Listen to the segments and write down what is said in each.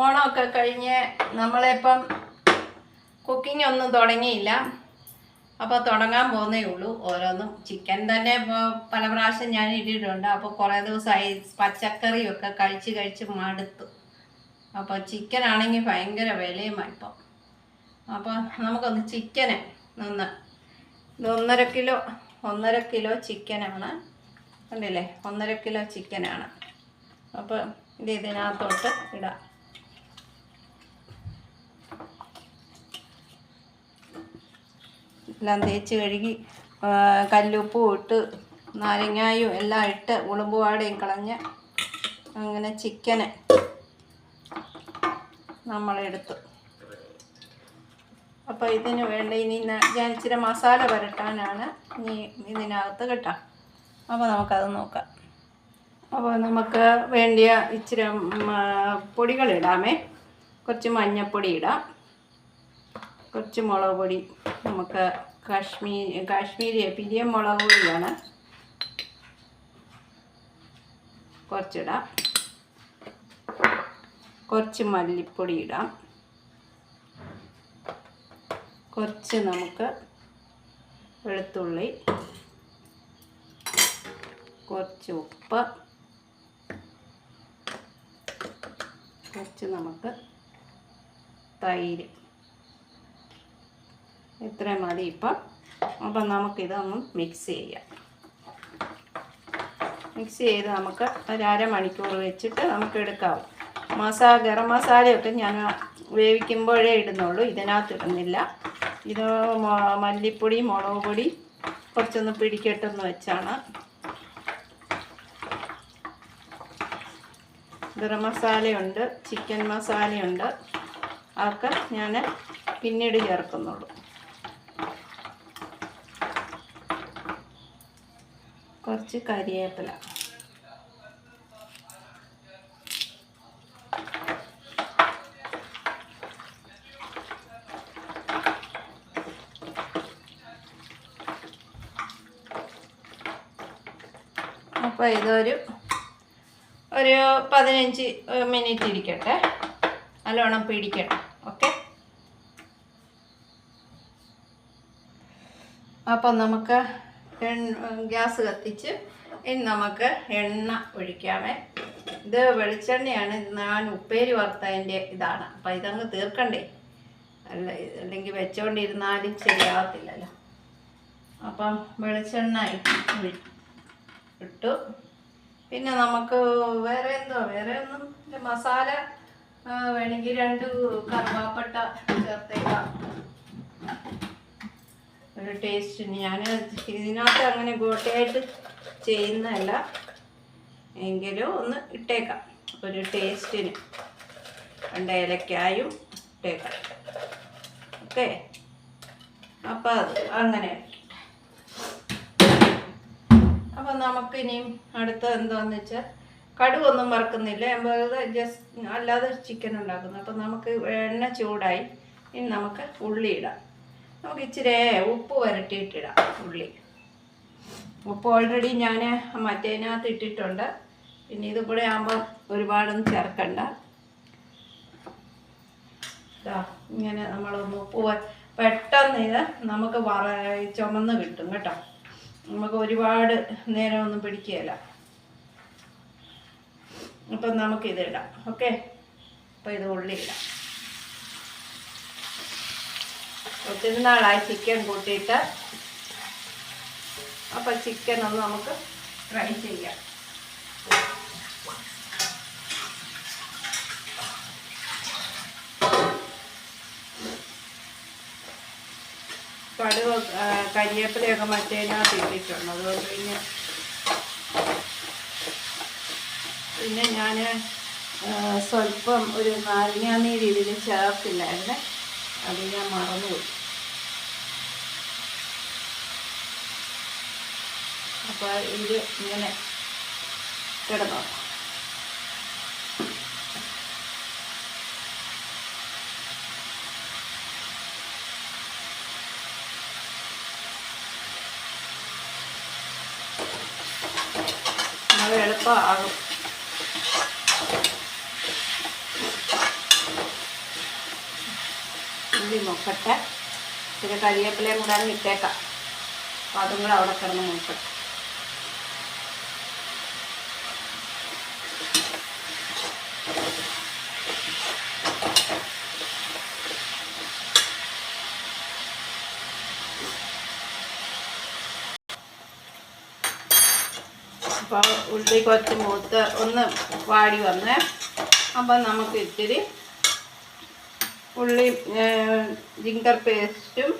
ഓണമൊക്കെ കഴിഞ്ഞ് നമ്മളിപ്പം കുക്കിംഗ് ഒന്നും തുടങ്ങിയില്ല. അപ്പോൾ തുടങ്ങാൻ പോകുന്നേ ഉള്ളൂ. ഓരോന്നും ചിക്കൻ തന്നെ ഇപ്പോൾ പല പ്രാവശ്യം ഞാൻ ഇട്ടിട്ടുണ്ട്. അപ്പോൾ കുറേ ദിവസമായി പച്ചക്കറിയൊക്കെ കഴിച്ച് കഴിച്ച് മടുത്തു. അപ്പോൾ ചിക്കൻ ആണെങ്കിൽ ഭയങ്കര വിലയുമായി ഇപ്പം അപ്പോൾ നമുക്കൊന്ന് ചിക്കന് നിന്ന് ഒന്നര കിലോ ഒന്നര കിലോ ചിക്കനാണ് കണ്ടില്ലേ? ഒന്നര കിലോ ചിക്കനാണ് അപ്പോൾ ഇത് ഇതിനകത്തോട്ട് ഇടാം. എല്ലാം തേച്ച് കഴുകി കല്ലുപ്പും ഇട്ട് നാരങ്ങായും എല്ലാം ഇട്ട് ഉളുമ്പുവാടയും കളഞ്ഞ് അങ്ങനെ ചിക്കന് നമ്മളെടുത്തു. അപ്പോൾ ഇതിന് വേണ്ട ഇനി ഞാൻ ഇച്ചിരി മസാല പുരട്ടാനാണ് ഇനി ഇതിനകത്ത് കിട്ടാം. അപ്പോൾ നമുക്കത് നോക്കാം. അപ്പോൾ നമുക്ക് വേണ്ടിയ ഇച്ചിരി പൊടികളിടാമേ കുറച്ച് മഞ്ഞൾപ്പൊടി ഇടാം. കുറച്ച് മുളക് പൊടി നമുക്ക് കാശ്മീരി കാശ്മീരി പിരിയ മുളക് പൊടിയാണ്. കുറച്ചിടാം. കുറച്ച് മല്ലിപ്പൊടി ഇടാം. കുറച്ച് നമുക്ക് വെളുത്തുള്ളി കുറച്ച് ഉപ്പ് കുറച്ച് നമുക്ക് തൈര്. ഇത്രയും മതി ഇപ്പം. അപ്പം നമുക്കിതൊന്ന് മിക്സ് ചെയ്യാം. മിക്സ് ചെയ്ത് നമുക്ക് ഒരു അരമണിക്കൂർ വെച്ചിട്ട് നമുക്ക് എടുക്കാം. മസാല ഗരം മസാലയൊക്കെ ഞാൻ വേവിക്കുമ്പോഴേ ഇടുന്നുള്ളൂ. ഇതിനകത്ത് ഇടുന്നില്ല. ഇത് മല്ലിപ്പൊടി മുളക് പൊടി കുറച്ചൊന്ന് പിടിക്കട്ടെന്ന് വെച്ചാണ്. ഗരം മസാലയുണ്ട് ചിക്കൻ മസാലയുണ്ട്. അതൊക്കെ ഞാൻ പിന്നീട് ചേർക്കുന്നുള്ളൂ. കുറച്ച് കരിവേപ്പില അപ്പോൾ ഇതൊരു ഒരു പതിനഞ്ച് മിനിറ്റ് ഇരിക്കട്ടെ. നല്ലോണം പിടിക്കട്ടെ ഓക്കെ? അപ്പം നമുക്ക് ഗ്യാസ് കത്തിച്ച് ഇനി നമുക്ക് എണ്ണ ഒഴിക്കാമേ. ഇത് വെളിച്ചെണ്ണയാണ്. ഞാൻ ഉപ്പേരി വറുത്തതിന്റെ ഇതാണ്. അപ്പം ഇതങ്ങ് തീർക്കണ്ടേ? അല്ല അല്ലെങ്കിൽ വെച്ചോണ്ടിരുന്നാലും ശരിയാകത്തില്ലല്ലോ അപ്പം വെളിച്ചെണ്ണ ഇട്ടു. പിന്നെ നമുക്ക് വേറെ എന്തോ വേറെ ഒന്നും? മസാല വേണമെങ്കിൽ രണ്ട് കറുവാപ്പട്ട ചേർത്തേക്കാം. ഒരു ടേസ്റ്റിന് ഞാൻ ഇതിനകത്ത് അങ്ങനെ ഗോട്ടയായിട്ട് ചെയ്യുന്നതല്ല. എങ്കിലും ഒന്ന് ഇട്ടേക്കാം. ഒരു ടേസ്റ്റിന് രണ്ട് ഏലക്കായും ഇട്ടേക്കാം. ഓക്കെ? അപ്പം അത് അങ്ങനെ അപ്പം നമുക്ക് ഇനിയും അടുത്ത എന്താണെന്ന് വെച്ചാൽ കടുവൊന്നും വറക്കുന്നില്ല. വെറുതെ ജസ്റ്റ് അല്ലാതെ ചിക്കൻ ഉണ്ടാക്കുന്നു. അപ്പം നമുക്ക് എണ്ണ ചൂടായി. ഇനി നമുക്ക് ഉള്ളി ഇടാം. നമുക്ക് ഇച്ചിരി ഉപ്പ് വരട്ടിയിട്ടിടാം ഉള്ളി. ഉപ്പ് ഓൾറെഡി ഞാൻ മറ്റേതിനകത്ത് ഇട്ടിട്ടുണ്ട്. പിന്നെ ഇത് കൂടെ ആകുമ്പോൾ ഒരുപാടൊന്നും ചേർക്കണ്ട. ഇങ്ങനെ നമ്മളൊന്ന് ഉപ്പ് പെട്ടെന്ന് ഇത് നമുക്ക് വറ ചുമന്ന് കിട്ടും കേട്ടോ. നമുക്ക് ഒരുപാട് നേരമൊന്നും പിടിക്കുകയില്ല അപ്പം നമുക്കിത് ഇടാം ഓക്കെ? അപ്പോൾ ഇത് ഉള്ളി ഇടാം. ഒത്തിരി നാളായി ചിക്കൻ കൂട്ടിയിട്ട്. അപ്പൊ ചിക്കൻ ഒന്ന് നമുക്ക് ഫ്രൈ ചെയ്യാം. കടുവ കരിയേപ്പിലയൊക്കെ മറ്റേതിനകത്ത് ഇട്ടിട്ടുണ്ട്. അതുകൊണ്ട് പിന്നെ പിന്നെ ഞാൻ സ്വല്പം ഒരു നാരങ്ങാനീര് ഇതിൽ ചേർത്തില്ലായിരുന്നു. അത് ഞാൻ മറന്നുപോയി. അപ്പോൾ ഇത് ഇങ്ങനെ കിടന്നു. എളുപ്പമാകും ഉള്ളി നോക്കട്ടെ. പിന്നെ കരിയേപ്പിലയും കൂടെ അങ്ങ് ഇട്ടേക്കാം. അപ്പം അതും കൂടെ അവിടെ കിടന്ന് നോക്കട്ടെ. അപ്പോൾ ഉള്ളി കുറച്ച് മൂത്ത് ഒന്ന് വാടി വന്ന്. അപ്പം നമുക്ക് ഇത്തിരി ഉള്ളി ജിങ്കർ പേസ്റ്റും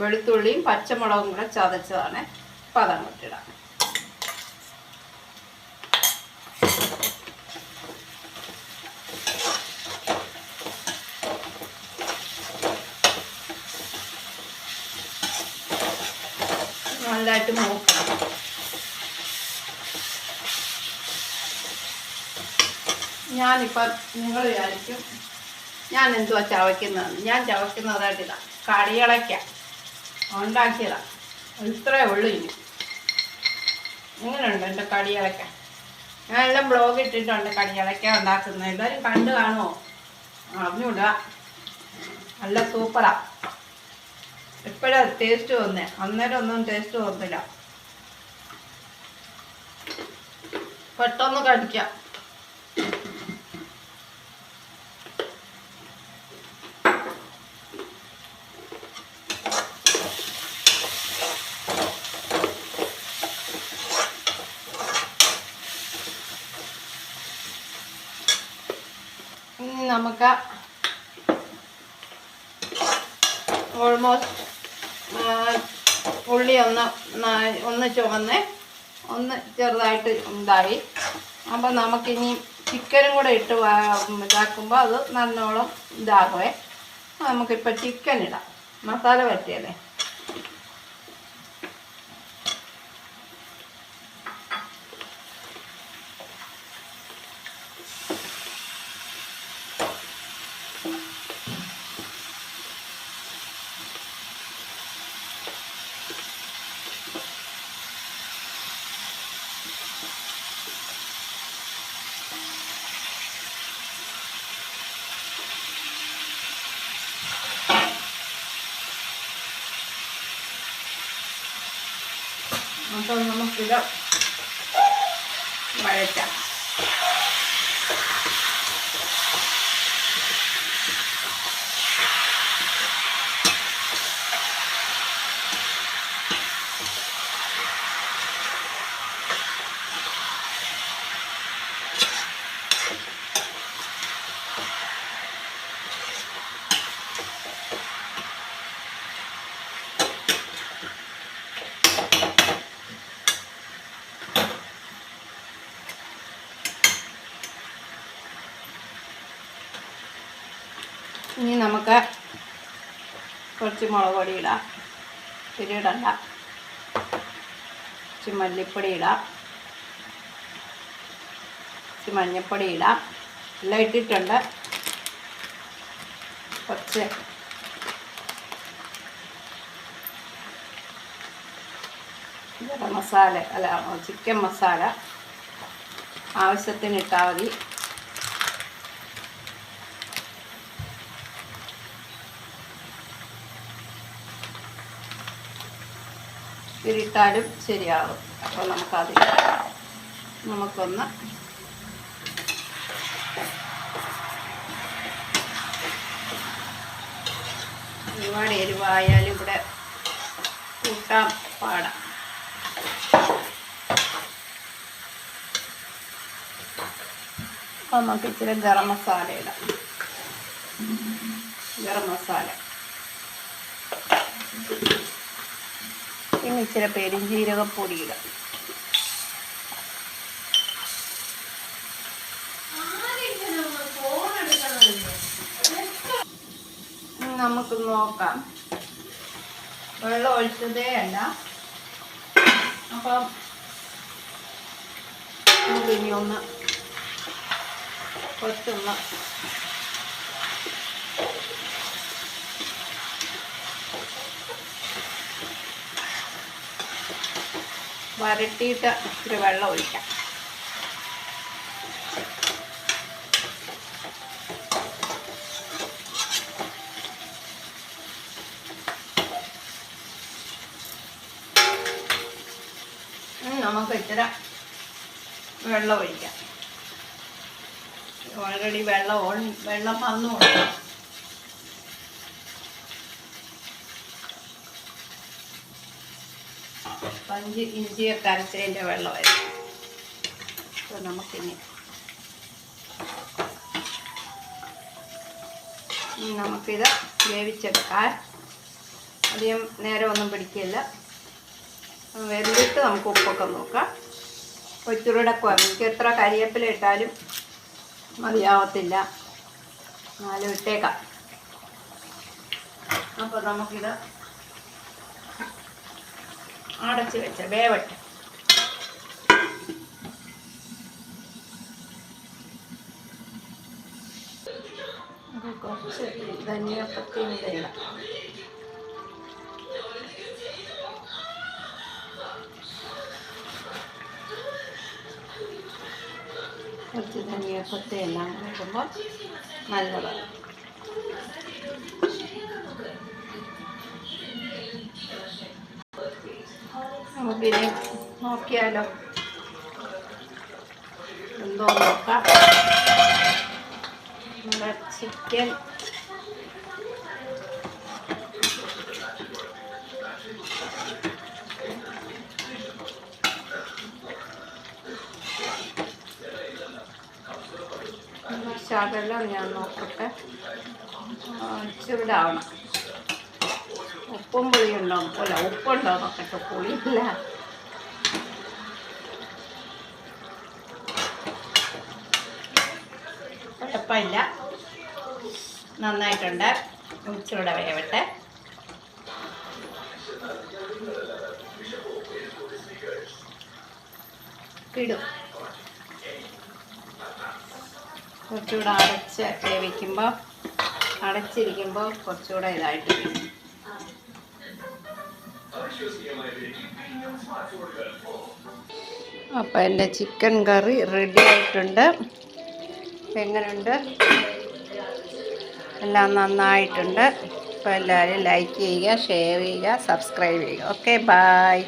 വെളുത്തുള്ളിയും പച്ചമുളകും കൂടെ ചതച്ചതാണ്. അപ്പോൾ അതങ്ങോട്ട് ഇടാം നല്ലതായിട്ട് മൂക്കണം. ഞാനിപ്പം നിങ്ങൾ വിചാരിക്കും ഞാൻ എന്തുവാ ചവയ്ക്കുന്നതെന്ന് ഞാൻ ചവയ്ക്കുന്നതായിട്ടില്ല കടികളയ്ക്ക ഉണ്ടാക്കിയതാ. ഇത്രേ ഉള്ളൂ ഇനി. എങ്ങനെയുണ്ട് എന്റെ കടികളയ്ക്ക ഞാൻ എല്ലാം ബ്ലോഗ് ഇട്ടിട്ടുണ്ട് കടികളയ്ക്ക ഉണ്ടാക്കുന്നത്. എല്ലാവരും കണ്ടു കാണുമോ അറിഞ്ഞൂടുക നല്ല സൂപ്പറാ. എപ്പോഴാ ടേസ്റ്റ് തോന്നേ അന്നേരം ഒന്നും ടേസ്റ്റ് തോന്നില്ല പെട്ടെന്ന് കടിക്കാം. ഇനി നമുക്ക് ഓൾമോസ്റ്റ് ഉള്ളി ഒന്ന് ഒന്ന് ചുവന്ന് ഒന്ന് ചെറുതായിട്ട് ഉണ്ടായി. അപ്പം നമുക്കിനി ചിക്കനും കൂടെ ഇട്ട് ഇതാക്കുമ്പോൾ അത് നല്ലോണം ഇതാകുമേ നമുക്കിപ്പോൾ ചിക്കൻ ഇടാം. മസാല പറ്റിയല്ലേ അപ്പോൾ നമുക്കിത് വഴറ്റാം ഇനി നമുക്ക് കുറച്ച് മുളക് പൊടി ഇടാം. ഇത്തിരി ഇടണ്ട. കുറച്ച് മല്ലിപ്പൊടി ഇടാം. കുറച്ച് മഞ്ഞൾപ്പൊടി ഇടാം. എല്ലാം ഇട്ടിട്ടുണ്ട്. കുറച്ച് ഗരം മസാല അല്ല ചിക്കൻ മസാല ആവശ്യത്തിന് ഇട്ടാൽ മതി. ഇതിട്ടാലും ശരിയാകും അപ്പോൾ നമുക്കതിൽ നമുക്കൊന്ന് ഒരുപാട് എരിവായാലും ഇവിടെ കൂട്ടാൻ പാടാം. അപ്പോൾ നമുക്ക് ഇച്ചിരി ഗരം മസാല ഇടാം. ഗരം മസാല. പിന്നെ ഇച്ചിരി പെരിഞ്ജീരകപ്പൊടി ഇടാം ഇനി നമുക്ക് നോക്കാം. വെള്ളം ഒഴിച്ചതേ അല്ല. അപ്പം നമുക്ക് ഇനി ഒന്ന് കുറച്ചൊന്ന് വരട്ടിയിട്ട് ഇത്തിരി വെള്ളം ഒഴിക്കാം. നമുക്ക് ഇത്തിരി വെള്ളം ഒഴിക്കാം. ഓൾറെഡി വെള്ളം വെള്ളം വന്നു. കൊടുക്കാം പഞ്ച് ഇഞ്ചിയൊക്കെ വെള്ളമായിരുന്നു. അപ്പോൾ നമുക്കിനി നമുക്കിത് വേവിച്ചെടുക്കാൻ അധികം നേരം ഒന്നും പിടിക്കില്ല. വെന്തിട്ട് നമുക്ക് ഉപ്പൊക്കെ നോക്കാം. ഒച്ചുരുടെ എനിക്ക് എത്ര കരിയേപ്പില ഇട്ടാലും മതിയാവത്തില്ല. എന്നാലും ഇട്ടേക്കാം. അപ്പോൾ നമുക്കിത് അടച്ച് വെച്ച വേവട്ടെ. കുറച്ച് ധനിയപ്പത്തിയും കൂടെ ഇടാം. കുറച്ച് ധനിയപ്പത്തി എല്ലാം കൂടെ ഇടുമ്പോൾ നല്ലതാണ്. നമുക്കിനി നോക്കിയാലോ? എന്തോ നോക്കാം. ചിക്കൻ ശകലം ഞാൻ നോക്കട്ടെ. ആ, ഇച്ചിരി പുളിയും ഉണ്ടോ പോലെ ഉപ്പുണ്ടോ നോക്കട്ടെ പുളിയില്ല. കുഴപ്പമില്ല. നന്നായിട്ടുണ്ട്. ഇച്ചിരൂടെ വേവട്ടെ. ഇടും. കുറച്ചുകൂടെ അടച്ച് വേവിക്കുമ്പോൾ അടച്ചിരിക്കുമ്പോൾ കുറച്ചുകൂടെ ഇതായിട്ട് അപ്പോൾ എന്റെ ചിക്കൻ കറി റെഡി ആയിട്ടുണ്ട്. എങ്ങനെയുണ്ട് എല്ലാം നന്നായിട്ടുണ്ട്. അപ്പോൾ എല്ലാവരും ലൈക്ക് ചെയ്യുക ഷെയർ ചെയ്യുക സബ്സ്ക്രൈബ് ചെയ്യുക. Okay bye